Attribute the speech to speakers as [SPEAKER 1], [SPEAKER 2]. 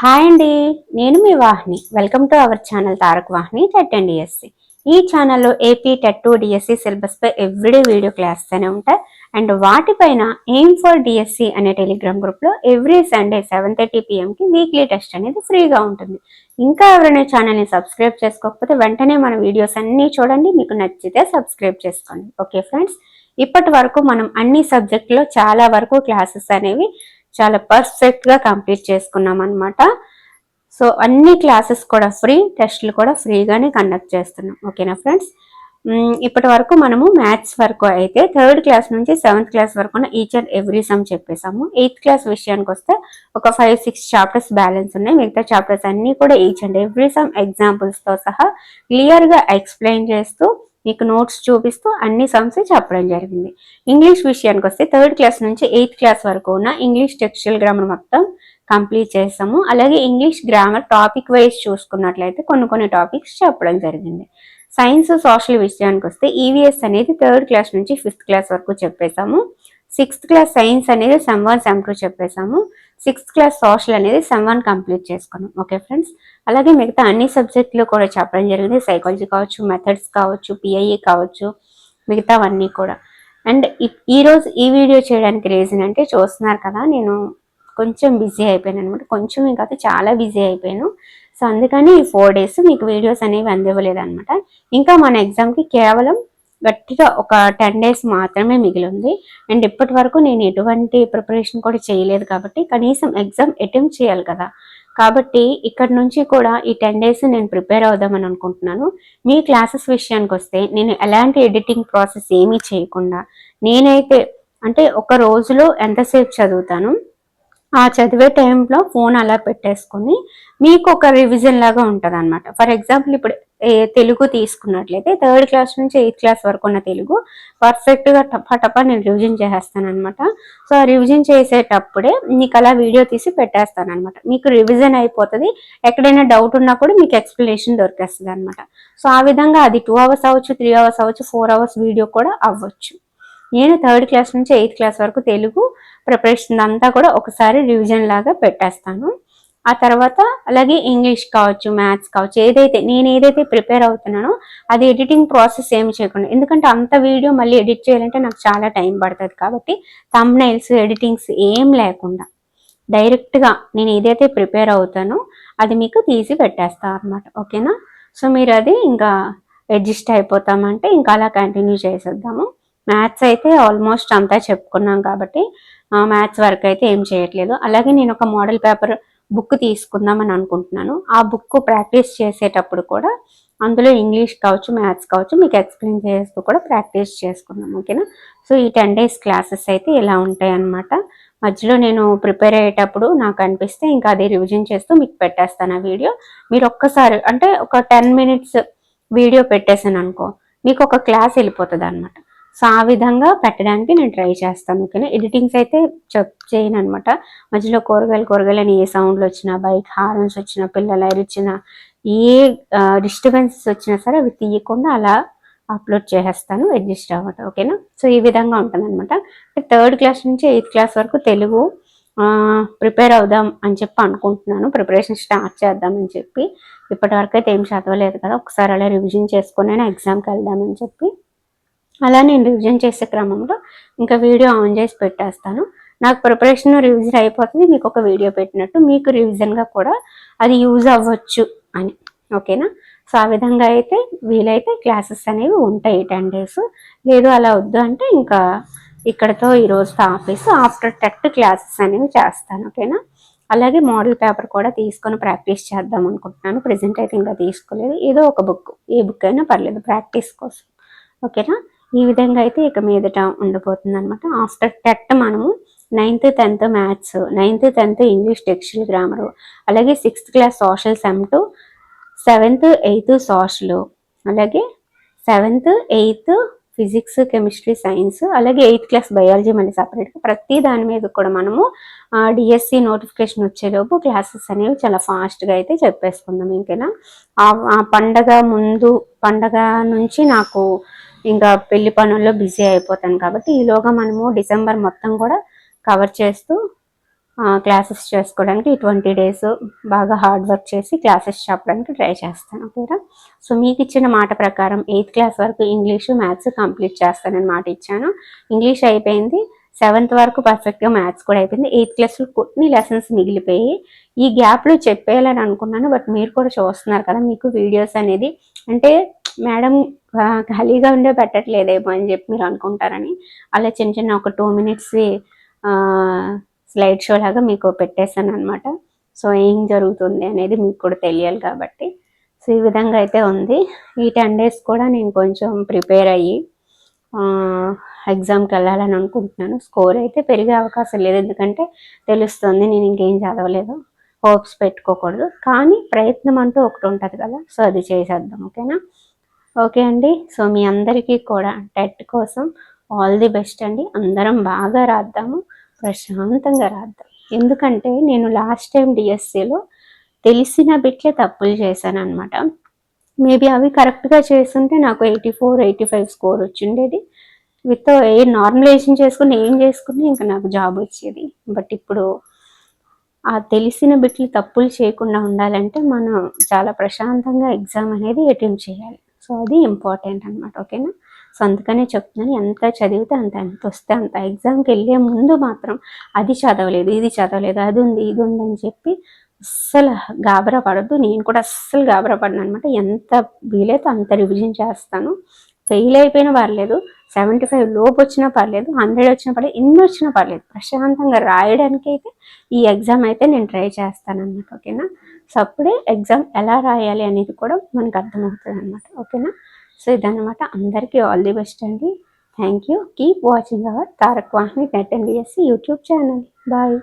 [SPEAKER 1] Hi అండి నేను మీ Vahini. Welcome to our channel Tarak Vahini TET and DSC. ఈ ఛానల్లో AP TET to DSC syllabus pi everyday video class అనే ఉంటాయి and వాటిపైన ఎయిమ్ ఫర్ డిఎస్సి అనే టెలిగ్రామ్ గ్రూప్లో ఎవ్రీ సండే సెవెన్ థర్టీ పిఎంకి వీక్లీ టెస్ట్ అనేది ఫ్రీగా ఉంటుంది. ఇంకా ఎవరైనా ఛానల్ని సబ్స్క్రైబ్ చేసుకోకపోతే వెంటనే మన వీడియోస్ అన్నీ చూడండి మీకు నచ్చితే సబ్స్క్రైబ్ చేసుకోండి. ఓకే ఫ్రెండ్స్ ఇప్పటి వరకు మనం అన్ని సబ్జెక్టులో చాలా వరకు క్లాసెస్ అనేవి చాలా పర్ఫెక్ట్గా కంప్లీట్ చేసుకున్నాం అనమాట సో అన్ని క్లాసెస్ కూడా ఫ్రీ టెస్ట్లు కూడా ఫ్రీగానే కండక్ట్ చేస్తున్నాం. ఓకేనా ఫ్రెండ్స్ ఇప్పటి వరకు మనము మ్యాథ్స్ వరకు అయితే థర్డ్ క్లాస్ నుంచి సెవెంత్ క్లాస్ వరకు ఈచ్ అండ్ ఎవ్రీ సమ్ చెప్పేసాము ఎయిత్ క్లాస్ విషయానికి వస్తే ఒక ఫైవ్ సిక్స్ చాప్టర్స్ బ్యాలెన్స్ ఉన్నాయి. మిగతా చాప్టర్స్ అన్ని కూడా ఈచ్ అండ్ ఎవ్రీ సమ్ ఎగ్జాంపుల్స్తో సహా క్లియర్గా ఎక్స్ప్లెయిన్ చేస్తూ మీకు నోట్స్ చూపిస్తూ అన్ని సమ్స్ చెప్పడం జరిగింది. ఇంగ్లీష్ విషయానికి వస్తే థర్డ్ క్లాస్ నుంచి ఎయిత్ క్లాస్ వరకు ఉన్న ఇంగ్లీష్ టెక్స్టైల్ గ్రామర్ మొత్తం కంప్లీట్ చేస్తాము. అలాగే ఇంగ్లీష్ గ్రామర్ టాపిక్ వైజ్ చూసుకున్నట్లయితే కొన్ని కొన్ని టాపిక్స్ చెప్పడం జరిగింది. సైన్స్ సోషల్ విషయానికి వస్తే ఈవీఎస్ అనేది థర్డ్ క్లాస్ నుంచి ఫిఫ్త్ క్లాస్ వరకు చెప్పేశాము. సిక్స్త్ క్లాస్ సైన్స్ అనేది సెమ్ వన్ సెమ్ టూ చెప్పేసాము సిక్స్త్ క్లాస్ సోషల్ అనేది సెమ్ వన్ కంప్లీట్ చేసుకున్నాం. Okay friends? అలాగే మిగతా అన్ని సబ్జెక్టులు కూడా చెప్పడం జరిగింది. సైకాలజీ కావచ్చు మెథడ్స్ కావచ్చు పిఐఏ కావచ్చు మిగతావన్నీ కూడా. అండ్ ఈరోజు ఈ వీడియో చేయడానికి రీజన్ అంటే చూస్తున్నారు కదా నేను కొంచెం బిజీ అయిపోయాను అనమాట కొంచెం ఇంకా చాలా బిజీ అయిపోయాను. సో అందుకని ఈ ఫోర్ డేస్ మీకు వీడియోస్ అనేవి అందివ్వలేదు అనమాట ఇంకా మన ఎగ్జామ్కి కేవలం గట్టిగా ఒక టెన్ డేస్ మాత్రమే మిగిలింది. అండ్ ఇప్పటి వరకు నేను ఎటువంటి ప్రిపరేషన్ కూడా చేయలేదు కాబట్టి కనీసం ఎగ్జామ్ అటెంప్ట్ చేయాలి కదా. కాబట్టి ఇక్కడ నుంచి కూడా ఈ టెన్ డేస్ నేను ప్రిపేర్ అవుదామని అనుకుంటున్నాను. మీ క్లాసెస్ విషయానికి వస్తే నేను ఎలాంటి ఎడిటింగ్ ప్రాసెస్ ఏమీ చేయకుండా నేనైతే అంటే ఒక రోజులో ఎంతసేపు చదువుతాను? ఆ చదివే టైంలో ఫోన్ అలా పెట్టేసుకుని మీకు ఒక రివిజన్ లాగా ఉంటుంది అనమాట ఫర్ ఎగ్జాంపుల్ ఇప్పుడు తెలుగు తీసుకున్నట్లయితే థర్డ్ క్లాస్ నుంచి ఎయిత్ క్లాస్ వరకు ఉన్న తెలుగు పర్ఫెక్ట్గా టపా నేను రివిజన్ చేసేస్తాను అనమాట సో ఆ రివిజన్ చేసేటప్పుడే మీకు అలా వీడియో తీసి పెట్టేస్తాను అనమాట మీకు రివిజన్ అయిపోతుంది. ఎక్కడైనా డౌట్ ఉన్నా కూడా మీకు ఎక్స్ప్లెనేషన్ దొరికేస్తుంది అనమాట సో ఆ విధంగా అది టూ అవర్స్ అవ్వచ్చు త్రీ అవర్స్ అవ్వచ్చు ఫోర్ అవర్స్ వీడియో కూడా అవ్వచ్చు. నేను థర్డ్ క్లాస్ నుంచి ఎయిత్ క్లాస్ వరకు తెలుగు ప్రిపరేషన్ అంతా కూడా ఒకసారి రివిజన్ లాగా పెట్టేస్తాను. ఆ తర్వాత అలాగే ఇంగ్లీష్ కావచ్చు మ్యాథ్స్ కావచ్చు ఏదైతే నేను ఏదైతే ప్రిపేర్ అవుతున్నానో అది ఎడిటింగ్ ప్రాసెస్ ఏమి చేయకుండా ఎందుకంటే అంత వీడియో మళ్ళీ ఎడిట్ చేయాలంటే నాకు చాలా టైం పడుతుంది కాబట్టి తమ్నైల్స్ ఎడిటింగ్స్ ఏం లేకుండా డైరెక్ట్గా నేను ఏదైతే ప్రిపేర్ అవుతానో అది మీకు తీసి పెట్టేస్తాను అనమాట ఓకేనా? సో మీరు అది ఇంకా అడ్జస్ట్ అయిపోతామంటే ఇంకా అలా కంటిన్యూ చేసేద్దాము. మ్యాథ్స్ అయితే ఆల్మోస్ట్ అంతా చెప్పుకున్నాం కాబట్టి మ్యాథ్స్ వర్క్ అయితే ఏం చేయట్లేదు. అలాగే నేను ఒక మోడల్ పేపర్ బుక్ తీసుకుందామని అనుకుంటున్నాను. ఆ బుక్ ప్రాక్టీస్ చేసేటప్పుడు కూడా అందులో ఇంగ్లీష్ కావచ్చు మ్యాథ్స్ కావచ్చు మీకు ఎక్స్ప్లెయిన్ చేస్తూ కూడా ప్రాక్టీస్ చేసుకున్నాం ఓకేనా సో ఈ టెన్ డేస్ క్లాసెస్ అయితే ఇలా ఉంటాయి అన్నమాట. మధ్యలో నేను ప్రిపేర్ అయ్యేటప్పుడు నాకు అనిపిస్తే ఇంకా అది రివిజన్ చేస్తూ మీకు పెట్టేస్తాను ఆ వీడియో మీరు ఒక్కసారి అంటే ఒక టెన్ మినిట్స్ వీడియో పెట్టేసాను అనుకో మీకు ఒక క్లాస్ వెళ్ళిపోతుంది అనమాట సో ఆ విధంగా పెట్టడానికి నేను ట్రై చేస్తాను ఓకేనా? ఎడిటింగ్స్ అయితే చెప్ చేయను అనమాట మధ్యలో కూరగాయలు కూరగాయలు అని ఏ సౌండ్లు వచ్చినా బైక్ హార్న్స్ వచ్చినా పిల్లలు అరిచినా ఏ డిస్టర్బెన్సెస్ వచ్చినా సరే అవి తీయకుండా అలా అప్లోడ్ చేసేస్తాను అడ్జస్ట్ అవ్వటం ఓకేనా? సో ఈ విధంగా ఉంటుందన్నమాట. థర్డ్ క్లాస్ నుంచి ఎయిత్ క్లాస్ వరకు తెలుగు ప్రిపేర్ అవుదాం అని చెప్పి అనుకుంటున్నాను. ప్రిపరేషన్ స్టార్ట్ చేద్దామని చెప్పి. ఇప్పటి వరకు అయితే ఏం చదవలేదు కదా ఒకసారి అలా రివిజన్ చేసుకుని ఎగ్జామ్కి వెళ్దామని చెప్పి. అలా నేను రివిజన్ చేసే క్రమంలో ఇంకా వీడియో ఆన్ చేసి పెట్టేస్తాను. నాకు ప్రిపరేషన్ రివిజన్ అయిపోతుంది. మీకు ఒక వీడియో పెట్టినట్టు మీకు రివిజన్గా కూడా అది యూజ్ అవ్వచ్చు అని. ఓకేనా? సో ఆ విధంగా అయితే వీలైతే క్లాసెస్ అనేవి ఉంటాయి టెన్ డేస్ లేదు అలా వద్దు అంటే ఇంకా ఇక్కడతో ఈరోజు ఆఫీస్ ఆఫ్టర్ టెట్ క్లాసెస్ అనేవి చేస్తాను. ఓకేనా? అలాగే మోడల్ పేపర్ కూడా తీసుకొని ప్రాక్టీస్ చేద్దాం అనుకుంటున్నాను. ప్రజెంట్ అయితే ఇంకా తీసుకోలేదు. ఏదో ఒక బుక్ ఏ బుక్ అయినా పర్లేదు. ప్రాక్టీస్ కోసం. ఓకేనా? ఈ విధంగా అయితే ఇక మీదట ఉండబోతుంది అనమాట ఆఫ్టర్ టెట్ మనము ninth tenth maths ninth tenth English textile grammar అలాగే sixth class social same to seventh eighth social అలాగే seventh eighth physics chemistry science అలాగే ఎయిత్ క్లాస్ బయాలజీ మళ్ళీ సపరేట్గా ప్రతి దాని మీద కూడా మనము డిఎస్సి నోటిఫికేషన్ వచ్చేలోపు క్లాసెస్ అనేవి చాలా ఫాస్ట్గా అయితే చెప్పేసుకుందాం. ఇంకేనా? ఆ పండగ ముందు పండగ నుంచి నాకు ఇంకా పెళ్ళి పనుల్లో బిజీ అయిపోతాను కాబట్టి ఈలోగా మనము డిసెంబర్ మొత్తం కూడా కవర్ చేస్తూ క్లాసెస్ చేసుకోవడానికి ట్వంటీ డేస్ బాగా హార్డ్ వర్క్ చేసి క్లాసెస్ చెప్పడానికి ట్రై చేస్తాను ఓకేనా? సో మీకు ఇచ్చిన మాట ప్రకారం ఎయిత్ క్లాస్ వరకు ఇంగ్లీషు మ్యాథ్స్ కంప్లీట్ చేస్తానని మాట ఇచ్చాను. ఇంగ్లీష్ అయిపోయింది సెవెంత్ వరకు పర్ఫెక్ట్గా మ్యాథ్స్ కూడా అయిపోయింది. ఎయిత్ క్లాస్లో కొన్ని లెసన్స్ మిగిలిపోయి ఈ గ్యాప్లో చెప్పేయాలని అనుకున్నాను బట్ మీరు కూడా చూస్తున్నారు కదా మీకు వీడియోస్ అనేది అంటే మేడం ఖాళీగా ఉండే పెట్టట్లేదేమో అని చెప్పి మీరు అనుకుంటారని అలా చిన్న చిన్న ఒక టూ మినిట్స్ స్లైడ్ షో లాగా మీకు పెట్టేశాను అనమాట సో ఏం జరుగుతుంది అనేది మీకు కూడా తెలియాలి కాబట్టి. సో ఈ విధంగా అయితే ఉంది. ఈ టెన్ డేస్ కూడా నేను కొంచెం ప్రిపేర్ అయ్యి ఎగ్జామ్కి వెళ్ళాలని అనుకుంటున్నాను. స్కోర్ అయితే పెరిగే అవకాశం లేదు. ఎందుకంటే తెలుస్తుంది నేను ఇంకేం చదవలేదు. హోప్స్ పెట్టుకోకూడదు. కానీ ప్రయత్నం అంటూ ఒకటి ఉంటుంది కదా. సో అది చేసేద్దాం. ఓకేనా? ఓకే అండి. సో మీ అందరికీ కూడా టెట్ కోసం ఆల్ ది బెస్ట్ అండి. అందరం బాగా రాద్దాము. ప్రశాంతంగా రాద్దాం. ఎందుకంటే నేను లాస్ట్ టైం డిఎస్సిలో తెలిసిన బిట్లే తప్పులు చేశాను అనమాట మేబీ అవి కరెక్ట్గా చేస్తుంటే నాకు eighty four eighty five score వచ్చిండేది. With a normalization చేసుకుని ఏం చేసుకుని ఇంకా నాకు జాబ్ వచ్చేది. బట్ ఇప్పుడు ఆ తెలిసిన బిట్లు తప్పులు చేయకుండా ఉండాలంటే మనం చాలా ప్రశాంతంగా ఎగ్జామ్ అనేది అటెంప్ట్ చేయాలి. సో అది ఇంపార్టెంట్ అనమాట ఓకేనా? సో అందుకనే చెప్తున్నాను ఎంత చదివితే అంత ఎంత వస్తే అంత. ఎగ్జామ్కి వెళ్ళే ముందు మాత్రం అది చదవలేదు ఇది చదవలేదు అది ఉంది ఇది ఉంది అని చెప్పి అస్సలు గాబరా పడద్దు. నేను కూడా అస్సలు గాబరా పడను అనమాట ఎంత వీలైతే అంత రివిజన్ చేస్తాను. ఫెయిల్ అయిపోయినా పర్లేదు సెవెంటీ ఫైవ్ లోపు వచ్చినా పర్లేదు హండ్రెడ్ వచ్చినా పర్లేదు ఎన్ని వచ్చినా పర్లేదు. ప్రశాంతంగా రాయడానికి అయితే ఈ ఎగ్జామ్ అయితే నేను ట్రై చేస్తాను అనమాట ఓకేనా? సో అప్పుడే ఎగ్జామ్ ఎలా రాయాలి అనేది కూడా మనకు అర్థమవుతుంది అనమాట ఓకేనా? సో ఇదన్నమాట అందరికీ ఆల్ ది బెస్ట్ అండి. Thank you. Keep watching our Tarak Vahini net and YouTube channel. Bye.